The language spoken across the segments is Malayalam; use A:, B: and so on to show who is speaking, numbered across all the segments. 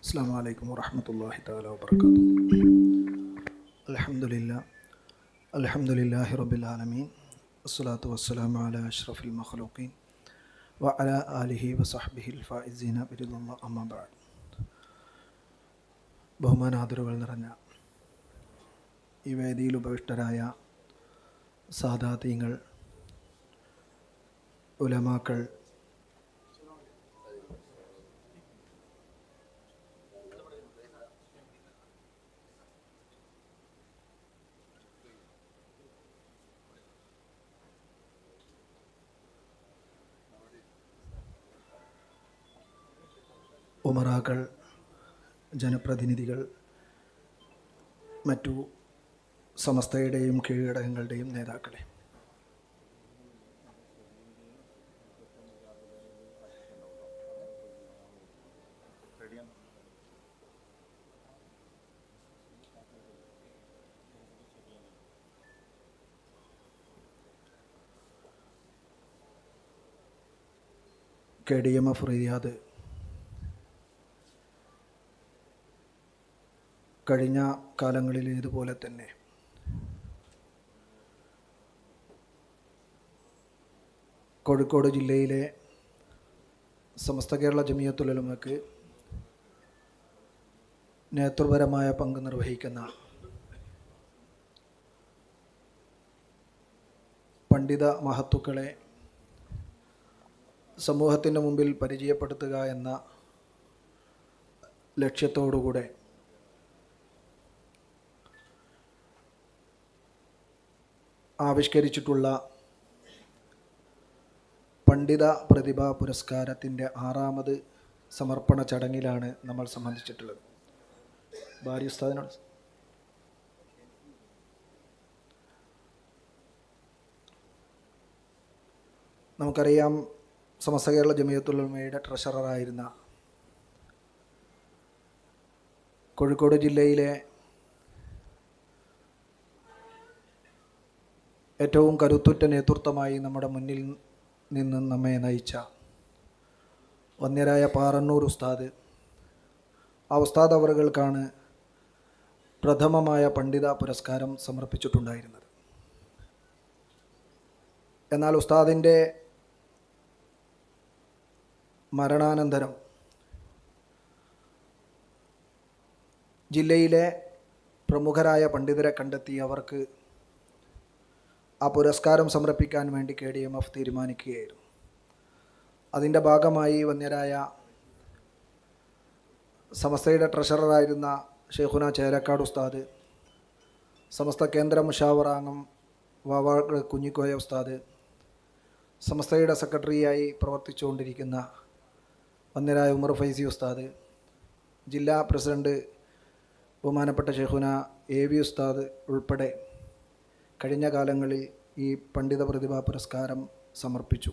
A: അസ്സാം വലൈക്കും വാഹമത്തല്ലാഹി താല വാബർക്കാത്തു അലഹമുല്ല അലഹമുല്ലാഹി റബിലാലമീൻ വസ്സലാത്തു വസ്സലാം അല അഷ്റഫുൽ മഖ്ലൂഖീൻ വ അല ആലിഹി വസഹബിഹിൽ ഫായിസീന ബിരുദുള്ള അമ്മബാദ് ബഹുമാനാദരുകൾ നിറഞ്ഞ ഈ വേദിയിൽ ഉപവിഷ്ടരായ സാദാതീങ്ങൾ ഉലമാക്കൾ ഉമറാക്കൾ ജനപ്രതിനിധികൾ മറ്റു സമസ്തയുടെയും കീഴടകങ്ങളുടെയും നേതാക്കളെ. K D M F Riyadh കഴിഞ്ഞ കാലങ്ങളിൽ ഇതുപോലെ തന്നെ. കോഴിക്കോട് ജില്ലയിലെ സമസ്ത കേരള ജമിയത്തുലമക്ക് നേതൃപരമായ പങ്ക് നിർവഹിക്കുന്ന പണ്ഡിത മഹത്തുക്കളെ സമൂഹത്തിന്റെ മുമ്പിൽ പരിചയപ്പെടുത്തുക എന്ന ലക്ഷ്യത്തോടുകൂടെ ആവിഷ്കരിച്ചിട്ടുള്ള പണ്ഡിത പ്രതിഭാ പുരസ്കാരത്തിന്റെ ആറാമത് സമർപ്പണ ചടങ്ങിലാണ് നമ്മൾ സംബന്ധിച്ചിട്ടുള്ളത്. ഭാര്യ ഉസ്താദിനോട്. നമുക്കറിയാം സമസ്ത കേരള ജമിയത്തുള്ളമയുടെ ട്രഷററായിരുന്ന കോഴിക്കോട് ജില്ലയിലെ ഏറ്റവും കരുത്തുറ്റ നേതൃത്വമായി നമ്മുടെ മുന്നിൽ നിന്ന് നമ്മെ നയിച്ച വന്യരായ പാറന്നൂർ ഉസ്താദ്. ആ ഉസ്താദ് അവറുകൾക്കാണ് പ്രഥമമായ പണ്ഡിത പുരസ്കാരം സമർപ്പിച്ചിട്ടുണ്ടായിരുന്നത്. എന്നാൽ ഉസ്താദിന്റെ മരണാനന്തരം ജില്ലയിലെ പ്രമുഖരായ പണ്ഡിതരെ കണ്ടെത്തി അവർക്ക് ആ പുരസ്കാരം സമർപ്പിക്കാൻ വേണ്ടി കെ ഡി എം എഫ് തീരുമാനിക്കുകയായിരുന്നു. അതിന്റെ ഭാഗമായി വന്യരായ സമസ്തയുടെ ട്രഷററായിരുന്ന ഷെയ്ഖുന ചേരക്കാട് ഉസ്താദ് സമസ്ത കേന്ദ്ര മുഷാവറാംഗം വാവാട് കുഞ്ഞിക്കോയ ഉസ്താദ് സമസ്തയുടെ സെക്രട്ടറിയായി പ്രവർത്തിച്ചുകൊണ്ടിരിക്കുന്ന വന്യരായ ഉമർ ഫൈസി ഉസ്താദ് ജില്ലാ പ്രസിഡന്റ് ബഹുമാനപ്പെട്ട ഷെയ്ഖുന എ വി ഉസ്താദ് ഉൾപ്പെടെ കഴിഞ്ഞ കാലങ്ങളിൽ ഈ പണ്ഡിത പ്രതിഭാ പുരസ്കാരം സമർപ്പിച്ചു.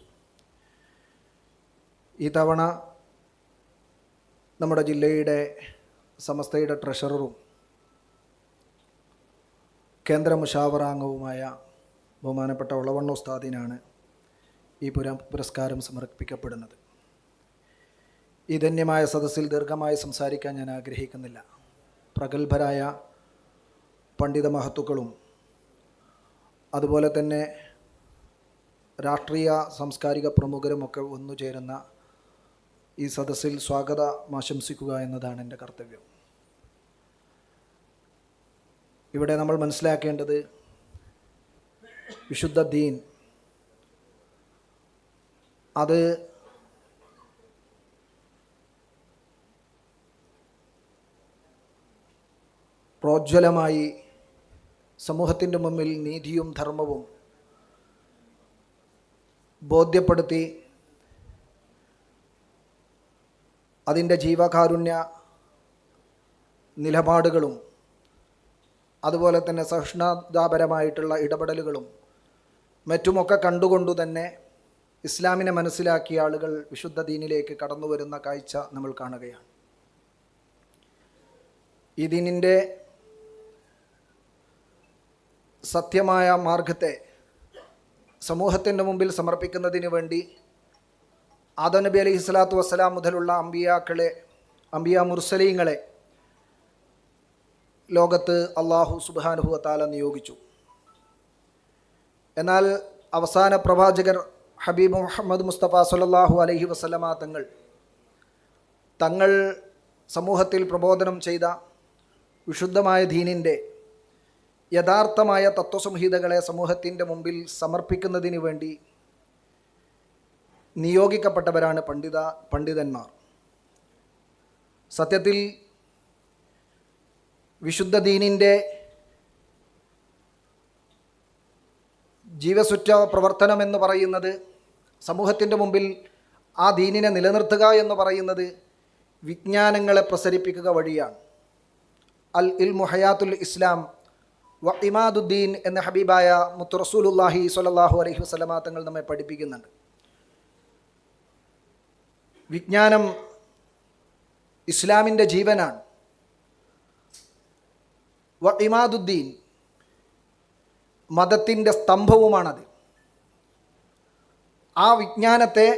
A: ഈ തവണ നമ്മുടെ ജില്ലയുടെ സമസ്തയുടെ ട്രഷററും കേന്ദ്ര മുഷാവറാംഗവുമായ ബഹുമാനപ്പെട്ട ഉളവണ്ണ ഉസ്താദിനാണ് ഈ പുര പുരസ്കാരം സമർപ്പിക്കപ്പെടുന്നത്. ഈ ധന്യമായ സദസ്സിൽ ദീർഘമായി സംസാരിക്കാൻ ഞാൻ ആഗ്രഹിക്കുന്നില്ല. പ്രഗത്ഭരായ പണ്ഡിത മഹത്തുക്കളും അതുപോലെ തന്നെ രാഷ്ട്രീയ സാംസ്കാരിക പ്രമുഖരുമൊക്കെ ഒന്നുചേരുന്ന ഈ സദസ്സിൽ സ്വാഗതം ആശംസിക്കുക എന്നതാണ് എന്റെ കർത്തവ്യം. ഇവിടെ നമ്മൾ മനസ്സിലാക്കേണ്ടത് വിശുദ്ധ ദീൻ അത് പ്രോജ്വലമായി സമൂഹത്തിന്റെ മുമ്പിൽ നീതിയും ധർമ്മവും ബോധ്യപ്പെടുത്തി അതിന്റെ ജീവകാരുണ്യ നിലപാടുകളും അതുപോലെ തന്നെ സഹിഷ്ണുതാപരമായിട്ടുള്ള ഇടപെടലുകളും മറ്റുമൊക്കെ കണ്ടുകൊണ്ടു തന്നെ ഇസ്ലാമിനെ മനസ്സിലാക്കിയ ആളുകൾ വിശുദ്ധ ദീനിലേക്ക് കടന്നു വരുന്ന കാഴ്ച നമ്മൾ കാണുകയാണ്. ഈ ദീനിന്റെ സത്യമായ മാർഗത്തെ സമൂഹത്തിന്റെ മുമ്പിൽ സമർപ്പിക്കുന്നതിന് വേണ്ടി ആദനബി അലൈഹി സ്വലാത്തു വസ്സലാം മുതലുള്ള അമ്പിയാക്കളെ അമ്പിയ മുർസലീങ്ങളെ ലോകത്ത് അള്ളാഹു സുബാനുഭവത്താല നിയോഗിച്ചു. എന്നാൽ അവസാന പ്രവാചകർ ഹബീബ് മുഹമ്മദ് മുസ്തഫ സല്ലല്ലാഹു അലഹി വസ്ലമ തങ്ങൾ തങ്ങൾ സമൂഹത്തിൽ പ്രബോധനം ചെയ്ത വിശുദ്ധമായ ദീനിന്റെ യഥാർത്ഥമായ തത്വസംഹിതകളെ സമൂഹത്തിന്റെ മുമ്പിൽ സമർപ്പിക്കുന്നതിന് വേണ്ടി നിയോഗിക്കപ്പെട്ടവരാണ് പണ്ഡിത പണ്ഡിതന്മാർ. സത്യത്തിൽ വിശുദ്ധ ദീനിന്റെ ജീവസുറ്റ പ്രവർത്തനം എന്ന് പറയുന്നത് സമൂഹത്തിന്റെ മുമ്പിൽ ആ ദീനിനെ നിലനിർത്തുക എന്ന് പറയുന്നത് വിജ്ഞാനങ്ങളെ പ്രസരിപ്പിക്കുക വഴിയാണ്. അൽ ഇൽ മുഹയാത്തുൽ ഇസ്ലാം വ ഇമാദുദ്ദീൻ എന്ന ഹബീബായ മുത്തു റസൂലുല്ലാഹി സ്വല്ലല്ലാഹു അലൈഹി വസല്ലമ തങ്ങൾ നമ്മെ പഠിപ്പിക്കുന്നുണ്ട്. വിജ്ഞാനം ഇസ്ലാമിന്റെ ജീവനാണ്. വഖിമാദുദ്ദീൻ മതത്തിന്റെ സ്തംഭവുമാണത്. ആ വിജ്ഞാനത്തെ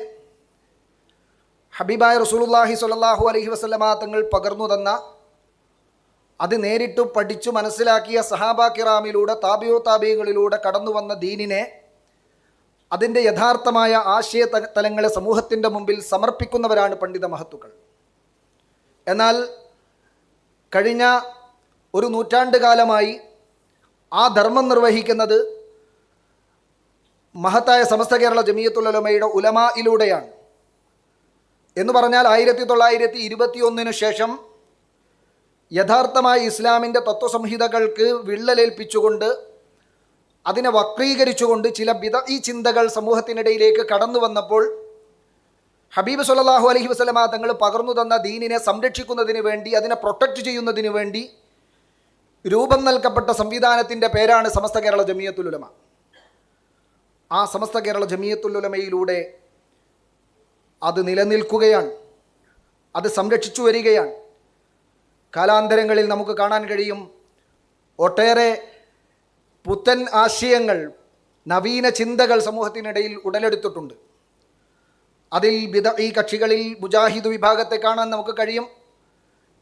A: ഹബീബായ റസൂലുല്ലാഹി സ്വല്ലല്ലാഹു അലൈഹി വസല്ലമ തങ്ങൾ പകർന്നു തന്ന അത് നേരിട്ട് പഠിച്ചു മനസ്സിലാക്കിയ സഹാബ കിറാമിലൂടെ താബിയോ താബികളിലൂടെ കടന്നു വന്ന ദീനിനെ അതിന്റെ യഥാർത്ഥമായ ആശയ തലങ്ങളെ സമൂഹത്തിന്റെ മുമ്പിൽ സമർപ്പിക്കുന്നവരാണ് പണ്ഡിത മഹത്തുക്കൾ. എന്നാൽ കഴിഞ്ഞ ഒരു നൂറ്റാണ്ട് കാലമായി ആ ധർമ്മം നിർവഹിക്കുന്നത് മഹത്തായ സമസ്ത കേരള ജമിയത്തുലമയുടെ ഉലമയിലൂടെയാണ്. എന്ന് പറഞ്ഞാൽ ആയിരത്തി തൊള്ളായിരത്തി ഇരുപത്തി ഒന്നിനു ശേഷം യഥാർത്ഥമായ ഇസ്ലാമിന്റെ തത്വസംഹിതകൾക്ക് വിള്ളലേൽപ്പിച്ചുകൊണ്ട് അതിനെ വക്രീകരിച്ചുകൊണ്ട് ചില വിധ ഈ ചിന്തകൾ സമൂഹത്തിനിടയിലേക്ക് കടന്നു വന്നപ്പോൾ ഹബീബ് സുല്ലാഹു അലഹി വസ്ലമ തങ്ങൾ പകർന്നു തന്ന ദീനിനെ സംരക്ഷിക്കുന്നതിന് വേണ്ടി അതിനെ പ്രൊട്ടക്റ്റ് ചെയ്യുന്നതിന് വേണ്ടി രൂപം നൽകപ്പെട്ട സംവിധാനത്തിന്റെ പേരാണ് സമസ്ത കേരള ജമിയത്തുലുലമ ആ സമസ്ത കേരള ജമിയത്തുലുലമയിലൂടെ അത് നിലനിൽക്കുകയാണ്. അത് സംരക്ഷിച്ചു വരികയാണ്. കാലാന്തരങ്ങളിൽ നമുക്ക് കാണാൻ കഴിയും ഒട്ടേറെ പുത്തൻ ആശയങ്ങൾ നവീന ചിന്തകൾ സമൂഹത്തിനിടയിൽ ഉടലെടുത്തിട്ടുണ്ട്. അതിൽ ബിദ ഈ കക്ഷികളിൽ മുജാഹിദ് വിഭാഗത്തെ കാണാൻ നമുക്ക് കഴിയും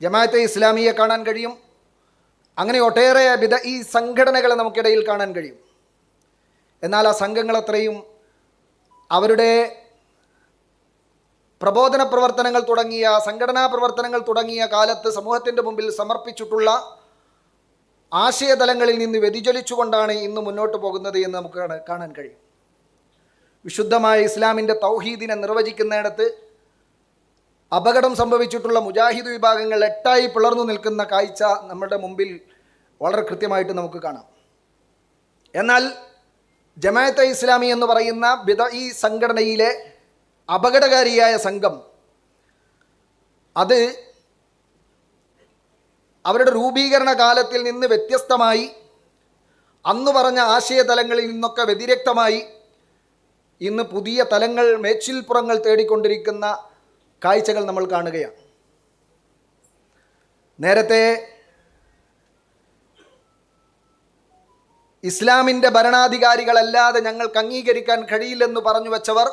A: ജമാഅത്തെ ഇസ്ലാമിയെ കാണാൻ കഴിയും അങ്ങനെ ഒട്ടേറെ ബിദ ഈ സംഘടനകളെ നമുക്കിടയിൽ കാണാൻ കഴിയും. എന്നാൽ ആ സംഘങ്ങളത്രയും അവരുടെ പ്രബോധന പ്രവർത്തനങ്ങൾ തുടങ്ങിയ സംഘടനാ പ്രവർത്തനങ്ങൾ തുടങ്ങിയ കാലത്ത് സമൂഹത്തിന്റെ മുമ്പിൽ സമർപ്പിച്ചിട്ടുള്ള ആശയതലങ്ങളിൽ നിന്ന് വ്യതിചലിച്ചുകൊണ്ടാണ് ഇന്ന് മുന്നോട്ട് പോകുന്നത് എന്ന് നമുക്ക് കാണാൻ- കഴിയും. വിശുദ്ധമായ ഇസ്ലാമിന്റെ തൗഹീദിനെ നിർവചിക്കുന്നിടത്ത് അപകടം സംഭവിച്ചിട്ടുള്ള മുജാഹിദ് വിഭാഗങ്ങൾ എട്ടായി പിളർന്നു നിൽക്കുന്ന കാഴ്ച നമ്മുടെ മുമ്പിൽ വളരെ കൃത്യമായിട്ട് നമുക്ക് കാണാം. എന്നാൽ ജമാഅത്തെ ഇസ്ലാമി എന്ന് പറയുന്ന ബിദ ഈ സംഘടനയിലെ അപകടകാരിയായ സംഘം അത് അവരുടെ രൂപീകരണ കാലത്തിൽ നിന്ന് വ്യത്യസ്തമായി അന്ന് പറഞ്ഞ ആശയതലങ്ങളിൽ നിന്നൊക്കെ വ്യതിരക്തമായി ഇന്ന് പുതിയ തലങ്ങൾ മേച്ചിൽപ്പുറങ്ങൾ തേടിക്കൊണ്ടിരിക്കുന്ന കാഴ്ചകൾ നമ്മൾ കാണുകയാണ്. നേരത്തെ ഇസ്ലാമിന്റെ ഭരണാധികാരികളല്ലാതെ ഞങ്ങൾക്ക് അംഗീകരിക്കാൻ കഴിയില്ലെന്ന് പറഞ്ഞു വച്ചവർ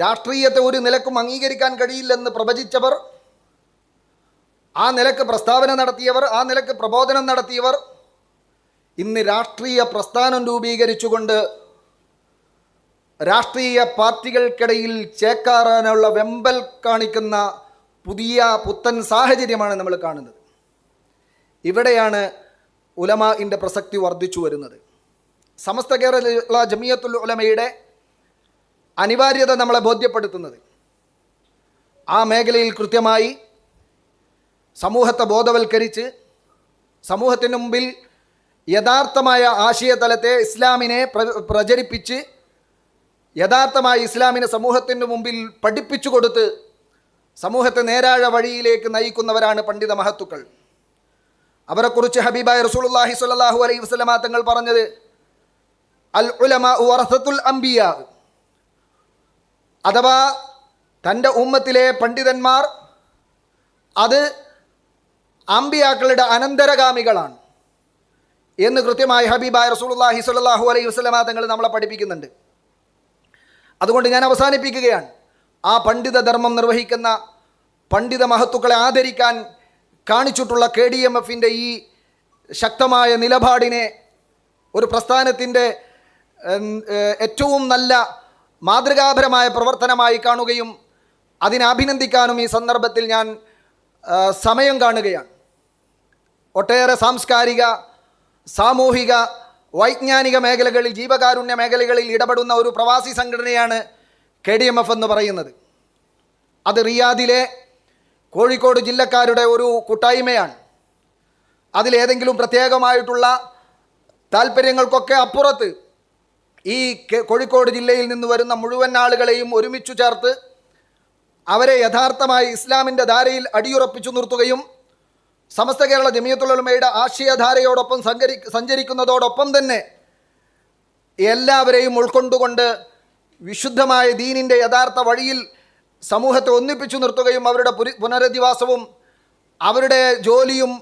A: രാഷ്ട്രീയത്തെ ഒരു നിലക്കും അംഗീകരിക്കാൻ കഴിയില്ലെന്ന് പ്രവചിച്ചവർ ആ നിലയ്ക്ക് പ്രസ്താവന നടത്തിയവർ ആ നിലയ്ക്ക് പ്രബോധനം നടത്തിയവർ ഇന്ന് രാഷ്ട്രീയ പ്രസ്ഥാനം രൂപീകരിച്ചുകൊണ്ട് രാഷ്ട്രീയ പാർട്ടികൾക്കിടയിൽ ചേക്കാറാനുള്ള വെമ്പൽ കാണിക്കുന്ന പുതിയ പുത്തൻ സാഹചര്യമാണ് നമ്മൾ കാണുന്നത്. ഇവിടെയാണ് ഉലമ ഇന്റെ പ്രസക്തി വർദ്ധിച്ചു വരുന്നത്. സമസ്ത കേരള ജമിയത്തുൽ ഉലമയുടെ അനിവാര്യത നമ്മളെ ബോധ്യപ്പെടുത്തുന്നത്. ആ മേഖലയിൽ കൃത്യമായി സമൂഹത്തെ ബോധവൽക്കരിച്ച് സമൂഹത്തിന് മുമ്പിൽ യഥാർത്ഥമായ ആശയതലത്തെ ഇസ്ലാമിനെ പ്ര- പ്രചരിപ്പിച്ച് യഥാർത്ഥമായ ഇസ്ലാമിനെ സമൂഹത്തിന് മുമ്പിൽ പഠിപ്പിച്ചു കൊടുത്ത് സമൂഹത്തെ നേരാഴ വഴിയിലേക്ക് നയിക്കുന്നവരാണ് പണ്ഡിത മഹത്തുക്കൾ. അവരെക്കുറിച്ച് ഹബീബായ റസൂലുള്ളാഹി സ്വല്ലല്ലാഹു അലൈഹി വസല്ലമ തങ്ങൾ പറഞ്ഞത് അൽ ഉലമ വറസത്തുൽ അഥവാ തന്റെ ഉമ്മത്തിലെ പണ്ഡിതന്മാർ അത് അമ്പിയാക്കളുടെ അനന്തരഗാമികളാണ് എന്ന് കൃത്യമായി ഹബീബായ റസൂലുള്ളാഹി സ്വല്ലല്ലാഹു അലൈഹി വസല്ലമ തങ്ങൾ നമ്മളെ പഠിപ്പിക്കുന്നുണ്ട്. അതുകൊണ്ട് ഞാൻ അവസാനിപ്പിക്കുകയാണ്. ആ പണ്ഡിത ധർമ്മം നിർവഹിക്കുന്ന പണ്ഡിത മഹത്തുക്കളെ ആദരിക്കാൻ കാണിച്ചിട്ടുള്ള കെ ഡി എം എഫിന്റെ ഈ ശക്തമായ നിലപാടിനെ ഒരു പ്രസ്ഥാനത്തിന്റെ ഏറ്റവും നല്ല മാതൃകാപരമായ പ്രവർത്തനമായി കാണുകയും അതിനഭിനന്ദിക്കാനും ഈ സന്ദർഭത്തിൽ ഞാൻ സമയം കാണുകയാണ്. ഒട്ടേറെ സാംസ്കാരിക സാമൂഹിക വൈജ്ഞാനിക മേഖലകളിൽ ജീവകാരുണ്യ മേഖലകളിൽ ഇടപെടുന്ന ഒരു പ്രവാസി സംഘടനയാണ് കെ ഡി എം എഫ് എന്ന് പറയുന്നത്. അത് റിയാദിലെ കോഴിക്കോട് ജില്ലക്കാരുടെ ഒരു കൂട്ടായ്മയാണ്. അതിലേതെങ്കിലും പ്രത്യേകമായിട്ടുള്ള താല്പര്യങ്ങൾക്കൊക്കെ അപ്പുറത്ത് ഈ കോഴിക്കോട് ജില്ലയിൽ നിന്ന് വരുന്ന മുഴുവൻ ആളുകളെയും ഒരുമിച്ചു ചേർത്ത് അവരെ യഥാർത്ഥമായി ഇസ്ലാമിന്റെ ധാരയിൽ അടിയുറപ്പിച്ചു നിർത്തുകയും സമസ്ത കേരള ജമിയത്തുള്ളമയുടെ ആശയധാരയോടൊപ്പം സഞ്ചരി സഞ്ചരിക്കുന്നതോടൊപ്പം തന്നെ എല്ലാവരെയും ഉൾക്കൊണ്ടുകൊണ്ട് വിശുദ്ധമായ ദീനിന്റെ യഥാർത്ഥ വഴിയിൽ സമൂഹത്തെ ഒന്നിപ്പിച്ചു നിർത്തുകയും അവരുടെ പുനരധിവാസവും അവരുടെ ജോലിയും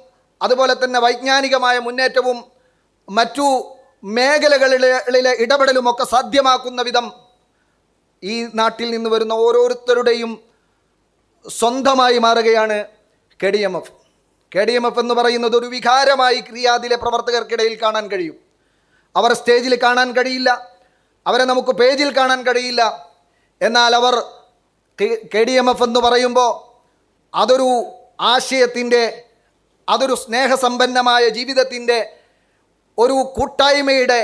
A: അതുപോലെ തന്നെ വൈജ്ഞാനികമായ മുന്നേറ്റവും മറ്റു മേഖലകളിലെ ഇടപെടലുമൊക്കെ സാധ്യമാക്കുന്ന വിധം ഈ നാട്ടിൽ നിന്ന് വരുന്ന ഓരോരുത്തരുടെയും സ്വന്തമായി മാറുകയാണ് K D M F. K D M F എന്ന് പറയുന്നത് ഒരു വികാരമായി ക്രിയാതിലെ പ്രവർത്തകർക്കിടയിൽ കാണാൻ കഴിയും. അവർ സ്റ്റേജിൽ കാണാൻ കഴിയില്ല. അവരെ നമുക്ക് പേജിൽ കാണാൻ കഴിയില്ല. എന്നാൽ അവർ കെ ഡി എം എഫ് എന്ന് പറയുമ്പോൾ അതൊരു ആശയത്തിന്റെ അതൊരു സ്നേഹസമ്പന്നമായ ജീവിതത്തിന്റെ ഒരു കൂട്ടായ്മയുടെ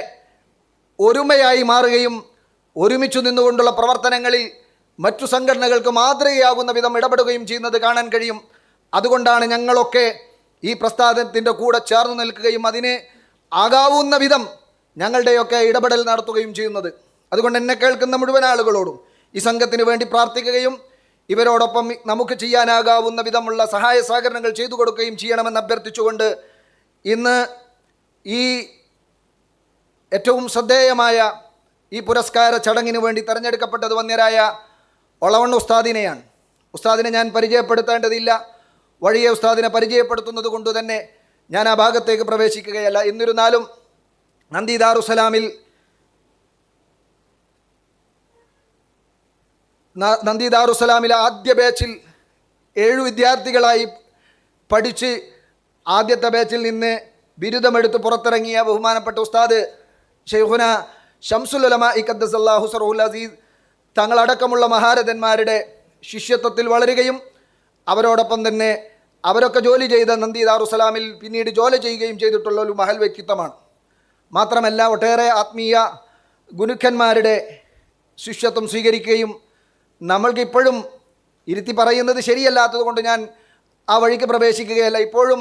A: ഒരുമയായി മാറുകയും ഒരുമിച്ചു നിന്നുകൊണ്ടുള്ള പ്രവർത്തനങ്ങളിൽ മറ്റു സംഘടനകൾക്ക് മാതൃകയാകുന്ന വിധം ഇടപെടുകയും ചെയ്യുന്നത് കാണാൻ കഴിയും. അതുകൊണ്ടാണ് ഞങ്ങളൊക്കെ ഈ പ്രസ്ഥാനത്തിന്റെ കൂടെ ചേർന്ന് നിൽക്കുകയും അതിന് ആകാവുന്ന വിധം ഞങ്ങളുടെയൊക്കെ ഇടപെടൽ നടത്തുകയും ചെയ്യുന്നത്. അതുകൊണ്ട് എന്നെ കേൾക്കുന്ന മുഴുവൻ ആളുകളോടും ഈ സംഘത്തിന് വേണ്ടി പ്രാർത്ഥിക്കുകയും ഇവരോടൊപ്പം നമുക്ക് ചെയ്യാനാകാവുന്ന വിധമുള്ള സഹായ സഹകരണങ്ങൾ ചെയ്തു കൊടുക്കുകയും ചെയ്യണമെന്ന് അഭ്യർത്ഥിച്ചുകൊണ്ട് ഇന്ന് ഈ ഏറ്റവും ശ്രദ്ധേയമായ ഈ പുരസ്കാര ചടങ്ങിന് വേണ്ടി തെരഞ്ഞെടുക്കപ്പെട്ടത് വന്നരായ ഒളവണ്ണ ഉസ്താദിനെയാണ്. ഉസ്താദിനെ ഞാൻ പരിചയപ്പെടുത്തേണ്ടതില്ല. വഴിയെ ഉസ്താദിനെ പരിചയപ്പെടുത്തുന്നത് കൊണ്ട് തന്നെ ഞാൻ ആ ഭാഗത്തേക്ക് പ്രവേശിക്കുകയല്ല. എന്നിരുന്നാലും നന്ദി ദാറുസലാമിൽ നന്ദി ദാറുസലാമിലെ ആദ്യ ബാച്ചിൽ ഏഴു വിദ്യാർത്ഥികളായി പഠിച്ച് ആദ്യത്തെ ബാച്ചിൽ നിന്ന് ബിരുദമെടുത്ത് പുറത്തിറങ്ങിയ ബഹുമാനപ്പെട്ട ഉസ്താദ് ഷെയ്ഖുന ഷംസുലമ ഇഖദ്ദസല്ലാഹു സറഹുൽ അസീസ് തങ്ങളടക്കമുള്ള മഹാരഥന്മാരുടെ ശിഷ്യത്വത്തിൽ വളരുകയും അവരോടൊപ്പം തന്നെ അവരൊക്കെ ജോലി ചെയ്ത നന്ദി ദാറുസലാമിൽ പിന്നീട് ജോലി ചെയ്യുകയും ചെയ്തിട്ടുള്ള ഒരു മഹൽ വ്യക്തിത്വമാണ്. മാത്രമല്ല ഒട്ടേറെ ആത്മീയ ഗുരുക്കന്മാരുടെ ശിഷ്യത്വം സ്വീകരിക്കുകയും നമ്മൾക്ക് ഇപ്പോഴും ഇരുത്തി പറയുന്നത് ശരിയല്ലാത്തത് കൊണ്ട് ഞാൻ ആ വഴിക്ക് പ്രവേശിക്കുകയല്ല. ഇപ്പോഴും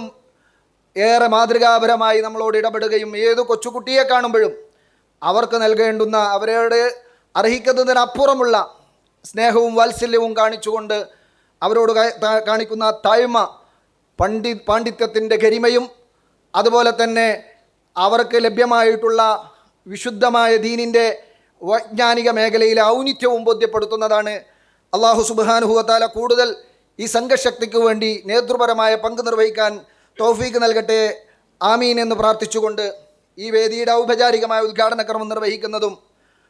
A: ഏറെ മാതൃകാപരമായി നമ്മളോട് ഇടപെടുകയും ഏത് കൊച്ചുകുട്ടിയെ കാണുമ്പോഴും അവർക്ക് നൽകേണ്ടുന്ന അവരോട് അർഹിക്കുന്നതിനപ്പുറമുള്ള സ്നേഹവും വാത്സല്യവും കാണിച്ചുകൊണ്ട് അവരോട് കാണിക്കുന്ന താഴ്മ പണ്ഡി പാണ്ഡിത്യത്തിന്റെ ഗരിമയും അതുപോലെ തന്നെ അവർക്ക് ലഭ്യമായിട്ടുള്ള വിശുദ്ധമായ ദീനിന്റെ വൈജ്ഞാനിക മേഖലയിലെ ഔന്നിത്യവും ബോധ്യപ്പെടുത്തുന്നതാണ്. അള്ളാഹു സുബാനുഹുവത്താല കൂടുതൽ ഈ സംഘശക്തിക്ക് വേണ്ടി നേതൃപരമായ പങ്ക് നിർവഹിക്കാൻ തൗഫീക്ക് നൽകട്ടെ ആമീൻ എന്ന് പ്രാർത്ഥിച്ചുകൊണ്ട് ഈ വേദിയുടെ ഔപചാരികമായ ഉദ്ഘാടന കർമ്മം നിർവഹിക്കുന്നതും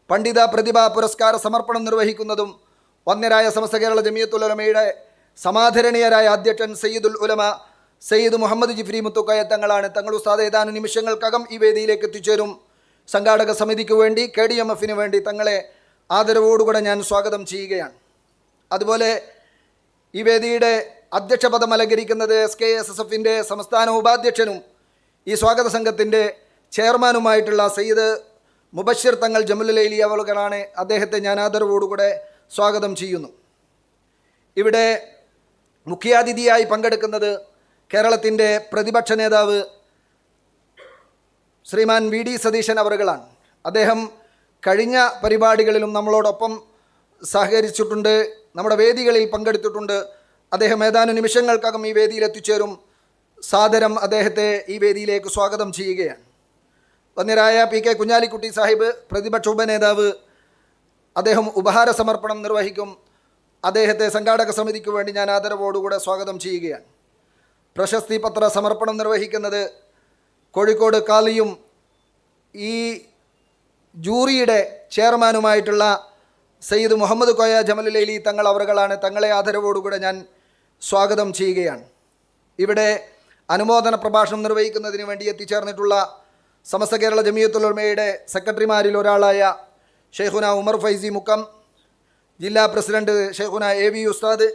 A: പണ്ഡിത പ്രതിഭാ പുരസ്കാര സമർപ്പണം നിർവഹിക്കുന്നതും വന്യരായ സമസ്ത കേരള ജമിയത്തുലമയുടെ സമാധരണീയരായ അധ്യക്ഷൻ സയ്യിദുൽ ഉലമ സയ്യിദ് മുഹമ്മദ് ജിഫ്രി മുത്തുക്കയ തങ്ങളാണ്. തങ്ങൾ ഉസ്താദ് ഏതാനും നിമിഷങ്ങൾക്കകം ഈ വേദിയിലേക്ക് എത്തിച്ചേരും. സംഘാടക സമിതിക്ക് വേണ്ടി കെ ഡി എം എഫിന് വേണ്ടി തങ്ങളെ ആദരവോടുകൂടെ ഞാൻ സ്വാഗതം ചെയ്യുകയാണ്. അതുപോലെ ഈ വേദിയുടെ അധ്യക്ഷ പദം അലങ്കരിക്കുന്നത് എസ് കെ എസ് എസ് എഫിന്റെ സംസ്ഥാന ഉപാധ്യക്ഷനും ഈ സ്വാഗത സംഘത്തിന്റെ ചെയർമാനുമായിട്ടുള്ള സയ്യിദ് മുബഷിർ തങ്ങൾ ജമുലലൈലി അവളുകളാണ് അദ്ദേഹത്തെ ഞാൻ ആദരവോടുകൂടെ സ്വാഗതം ചെയ്യുന്നു. ഇവിടെ മുഖ്യാതിഥിയായി പങ്കെടുക്കുന്നത് കേരളത്തിന്റെ പ്രതിപക്ഷ നേതാവ് ശ്രീമാൻ വി ഡി സതീശൻ അവറുകളാണ്. അദ്ദേഹം കഴിഞ്ഞ പരിപാടികളിലും നമ്മളോടൊപ്പം സഹകരിച്ചിട്ടുണ്ട് നമ്മുടെ വേദികളിൽ പങ്കെടുത്തിട്ടുണ്ട്. അദ്ദേഹം ഏതാനും നിമിഷങ്ങൾക്കകം ഈ വേദിയിൽ എത്തിച്ചേരും. സാദരം അദ്ദേഹത്തെ ഈ വേദിയിലേക്ക് സ്വാഗതം ചെയ്യുകയാണ്. വന്യരായ പി കെ കുഞ്ഞാലിക്കുട്ടി സാഹിബ് പ്രതിപക്ഷ ഉപനേതാവ് അദ്ദേഹം ഉപഹാര സമർപ്പണം നിർവഹിക്കും. അദ്ദേഹത്തെ സംഘാടക സമിതിക്ക് വേണ്ടി ഞാൻ ആദരവോടുകൂടെ സ്വാഗതം ചെയ്യുകയാണ്. പ്രശസ്തി പത്ര സമർപ്പണം നിർവഹിക്കുന്നത് കോഴിക്കോട് കാലിയും ഈ ജൂറിയുടെ ചെയർമാനുമായിട്ടുള്ള സയ്യിദ് മുഹമ്മദ് കോയ ജമലുലൈലി തങ്ങൾ അവറുകളാണ്. തങ്ങളെ ആദരവോടുകൂടെ ഞാൻ സ്വാഗതം ചെയ്യുകയാണ്. ഇവിടെ അനുമോദന പ്രഭാഷണം നിർവഹിക്കുന്നതിന് വേണ്ടി എത്തിച്ചേർന്നിട്ടുള്ള സമസ്ത കേരള ജമിയത്തുലമയുടെ സെക്രട്ടറിമാരിൽ ഒരാളായ ഷെയ്ഖുന ഉമർ ഫൈസി മുക്കം ജില്ലാ president Shaikhuna A V Ustad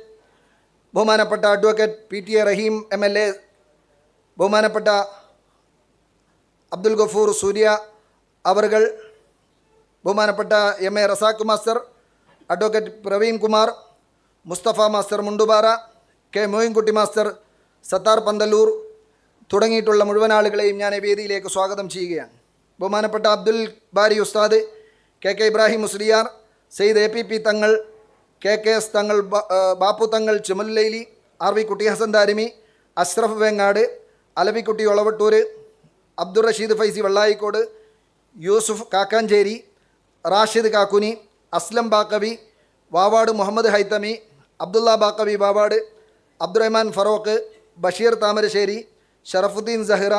A: ബഹുമാനപ്പെട്ട advocate P T A Rahim M L A ബഹുമാനപ്പെട്ട അബ്ദുൽ ഗഫൂർ സൂര്യ അവർകൾ ബഹുമാനപ്പെട്ട M A Razak master advocate Praveen Kumar Mustafa master Mundupara K Moinkutty master Sathar Panthalloor തുടങ്ങിയിട്ടുള്ള മുഴുവൻ ആളുകളെയും ഞാൻ വേദിയിലേക്ക് സ്വാഗതം ചെയ്യുകയാണ്. ബഹുമാനപ്പെട്ട Abdul Bari Ustad K K Ibrahim Musliyar Sayyid A P P Thangal K K S Thangal Bappu Thangal ചുമലുലൈലി R V Kutty Hasan Darimi Ashraf Vengad Alavikutty Olavattur Abdul Rasheed Faizy Vellayikode Yusuf കാക്കാഞ്ചേരി Rashid Kakkuni Aslam Baqavi Vavad Muhammad Haithami Abdulla Baqavi Vavad Abdurahman Feroke Basheer Thamarassery Sharafuddin Sahira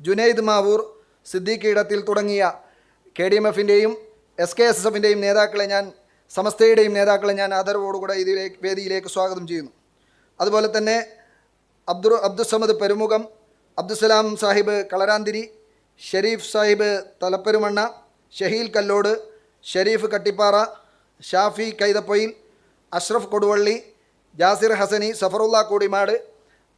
A: Junaid Mavoor Siddique ഇടത്തിൽ തുടങ്ങിയ കെ ഡി എം എഫിന്റെയും എസ് കെ എസ് എസ് എഫിന്റെയും നേതാക്കളെ ഞാൻ സമസ്തയുടെയും നേതാക്കളെ ഞാൻ ആദരവോടുകൂടെ ഇതിലേക്ക് വേദിയിലേക്ക് സ്വാഗതം ചെയ്യുന്നു. അതുപോലെ തന്നെ അബ്ദുർ അബ്ദുസമദ് പെരുമുഖം അബ്ദുസലാം സാഹിബ് കളരാന്തിരി ഷെരീഫ് സാഹിബ് തലപ്പെരുമണ്ണ ഷഹീൽ കല്ലോട് ഷെരീഫ് കട്ടിപ്പാറ ഷാഫി കൈതപ്പൊയിൽ അഷ്റഫ് കൊടുവള്ളി ജാസിർ ഹസനി സഫറുല്ല കൂടിമാട്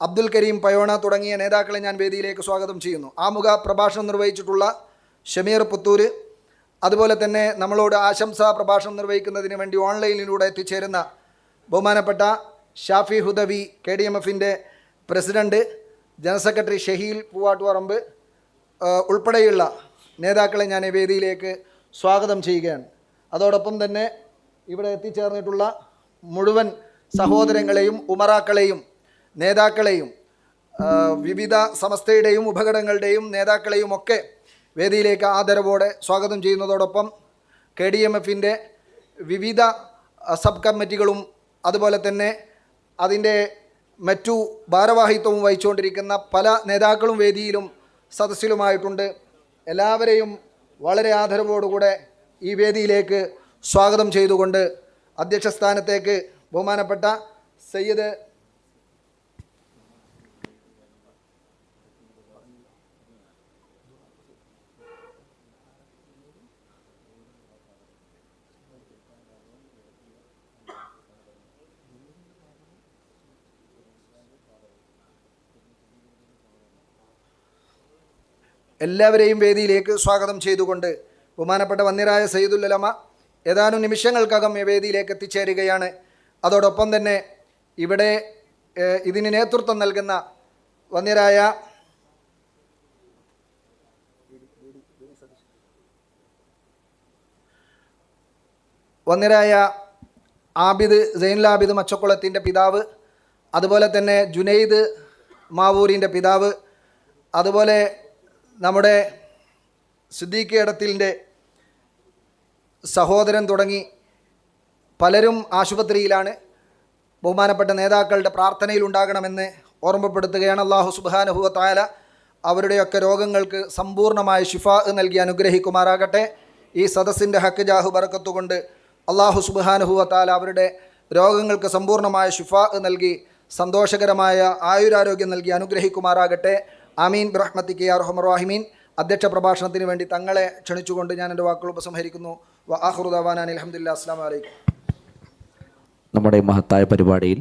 A: അബ്ദുൽ കരീം പയോണ തുടങ്ങിയ നേതാക്കളെ ഞാൻ വേദിയിലേക്ക് സ്വാഗതം ചെയ്യുന്നു. ആമുഖ പ്രഭാഷണം നിർവഹിച്ചിട്ടുള്ള ഷമീർ പുത്തൂർ അതുപോലെ തന്നെ നമ്മളോട് ആശംസാ പ്രഭാഷണം നിർവഹിക്കുന്നതിന് വേണ്ടി ഓൺലൈനിലൂടെ എത്തിച്ചേരുന്ന ബഹുമാനപ്പെട്ട Shafi Hudawi K D M എഫിന്റെ president general secretary Shaheel Poovattuparamba ഉൾപ്പെടെയുള്ള നേതാക്കളെ ഞാൻ ഈ വേദിയിലേക്ക് സ്വാഗതം ചെയ്യുകയാണ്. അതോടൊപ്പം തന്നെ ഇവിടെ എത്തിച്ചേർന്നിട്ടുള്ള മുഴുവൻ സഹോദരങ്ങളെയും ഉമറാക്കളെയും നേതാക്കളെയും വിവിധ സമസ്തയുടെയും ഉപകടങ്ങളുടെയും നേതാക്കളെയും ഒക്കെ വേദിയിലേക്ക് ആദരവോടെ സ്വാഗതം ചെയ്യുന്നതോടൊപ്പം കെ ഡി എം എഫിന്റെ വിവിധ സബ് കമ്മിറ്റികളും അതുപോലെ തന്നെ അതിന്റെ മറ്റു ഭാരവാഹിത്വവും വഹിച്ചുകൊണ്ടിരിക്കുന്ന പല നേതാക്കളും വേദിയിലും സദസ്സിലുമായിട്ടുണ്ട്. എല്ലാവരെയും വളരെ ആദരവോടുകൂടെ ഈ വേദിയിലേക്ക് സ്വാഗതം ചെയ്തുകൊണ്ട് അധ്യക്ഷ സ്ഥാനത്തേക്ക് ബഹുമാനപ്പെട്ട സയ്യദ് എല്ലാവരെയും വേദിയിലേക്ക് സ്വാഗതം ചെയ്തുകൊണ്ട് ബഹുമാനപ്പെട്ട വന്നിരായ സയ്യിദുല്ലമ ഏതാനും നിമിഷങ്ങൾക്കകം വേദിയിലേക്ക് എത്തിച്ചേരുകയാണ്. അതോടൊപ്പം തന്നെ ഇവിടെ ഇതിന് നേതൃത്വം നൽകുന്ന വന്യരായ വന്യരായ ആബിദ് സൈനുലാബിദ് മച്ചക്കുളത്തിന്റെ പിതാവ് അതുപോലെ തന്നെ ജുനൈദ് മാവൂരിന്റെ പിതാവ് അതുപോലെ നമ്മുടെ സിദ്ദീഖ് ഇടത്തിന്റെ സഹോദരൻ തുടങ്ങി പലരും ആശുപത്രിയിലാണ്. ബഹുമാനപ്പെട്ട നേതാക്കളുടെ പ്രാർത്ഥനയിൽ ഉണ്ടാകണമെന്ന് ഓർമ്മപ്പെടുത്തുകയാണ് അള്ളാഹു സുബാനുഹുവ താല അവരുടെയൊക്കെ രോഗങ്ങൾക്ക് സമ്പൂർണമായ ഷിഫാ നൽകി അനുഗ്രഹിക്കുമാറാകട്ടെ. ഈ സദസ്സിന്റെ ഹക്ക് ജാഹു ബറക്കത്തുകൊണ്ട് അള്ളാഹു സുബാനുഹുവ താല അവരുടെ രോഗങ്ങൾക്ക് സമ്പൂർണമായ ഷിഫാ നൽകി സന്തോഷകരമായ ആയുരാരോഗ്യം നൽകി അനുഗ്രഹിക്കുമാറാകട്ടെ. ആമീൻ. ബ്രഹ്മത്തിക്ക് അർഹമറാഹിമീൻ അധ്യക്ഷ പ്രഭാഷണത്തിന് വേണ്ടി തങ്ങളെ ക്ഷണിച്ചുകൊണ്ട് ഞാൻ എന്റെ വാക്കുകൾ ഉപസംഹരിക്കുന്നു. വ ആഹ്റുദാൻ അലഹമുല്ലാ അസ്സാം വലൈക്കും
B: നമ്മുടെ മഹത്തായ പരിപാടിയിൽ